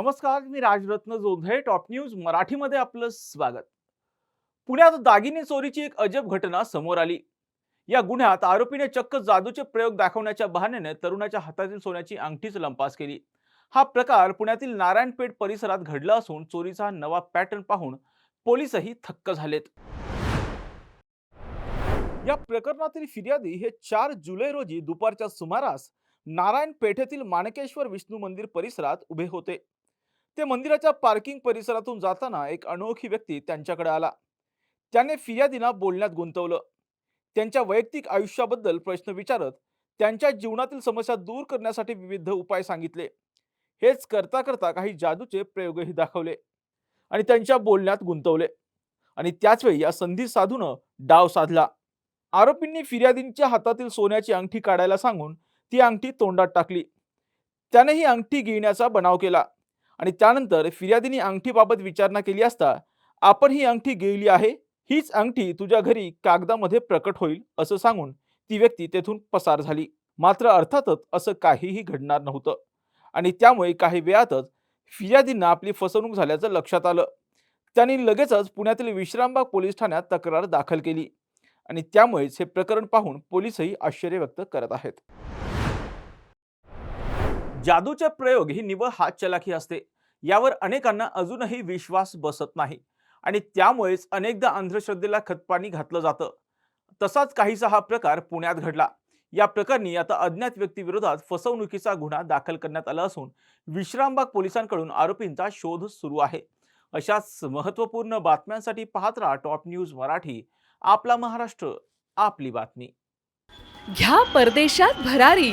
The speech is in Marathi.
नमस्कार मी राजरत्न जोधे टॉप न्यूज मराठीमध्ये आपलं स्वागत. पुण्यात दागिने चोरीची एक अजब घटना समोर आली. या गुन्ह्यात आरोपीने चक्क जादूचे प्रयोग दाखवण्याच्या बहाण्याने तरुणाच्या हातातील सोन्याची अंगठीच लंपास केली. हा प्रकार पुण्यातील नारायणपेठ परिसरात घडला असून चोरीचा नवा पॅटर्न पाहून पोलीसही थक्क झालेत. या प्रकरणातील फिर्यादी हे चार जुलै रोजी दुपारच्या सुमारास नारायण पेठेतील माणकेश्वर विष्णू मंदिर परिसरात उभे होते. ते मंदिराच्या पार्किंग परिसरातून जाताना एक अनोळखी व्यक्ती त्यांच्याकडे आला. त्याने फिर्यादींना बोलण्यात गुंतवलं. त्यांच्या वैयक्तिक आयुष्याबद्दल प्रश्न विचारत त्यांच्या जीवनातील समस्या दूर करण्यासाठी विविध उपाय सांगितले. हेच करता करता काही जादूचे प्रयोगही दाखवले आणि त्यांच्या बोलण्यात गुंतवले. आणि त्याचवेळी या संधी साधून डाव साधला. आरोपींनी फिर्यादींच्या हातातील सोन्याची अंगठी काढायला सांगून ती अंगठी तोंडात टाकली. त्याने ही अंगठी गिळण्याचा बनाव केला. आणि त्यानंतर फिर्यादीने अंगठीबाबत विचारणा केली असता आपण ही अंगठी गेली आहे हीच अंगठी तुझ्या घरी कागदामध्ये प्रकट होईल असं सांगून ती व्यक्ती तेथून पसार झाली. मात्र अर्थातच असं काहीही घडणार नव्हतं. आणि त्यामुळे काही वेळातच फिर्यादींना आपली फसवणूक झाल्याचं लक्षात आलं. त्यांनी लगेचच पुण्यातील विश्रामबाग पोलीस ठाण्यात तक्रार दाखल केली. आणि त्यामुळेच हे प्रकरण पाहून पोलीसही आश्चर्य व्यक्त करत आहेत. जादूचे प्रयोग ही निवळ हात चलाखी असते. यावर अनेकांना अजूनही विश्वास बसत नाही. आणि त्यामुळेच अनेकदा अंधश्रद्धेला खतपाणी घातलं जातं. तसाच काहीसा हा प्रकार पुण्यात घडला. या प्रकरणी आता अज्ञात व्यक्तीविरोधात फसवणुकीचा गुन्हा दाखल करण्यात आला असून विश्रामबाग पोलिसांकडून आरोपींचा शोध सुरू आहे. अशाच महत्त्वपूर्ण बातम्यांसाठी पाहत राहा टॉप न्यूज मराठी. आपला महाराष्ट्र आपली बातमी. घ्या परदेशात भरारी.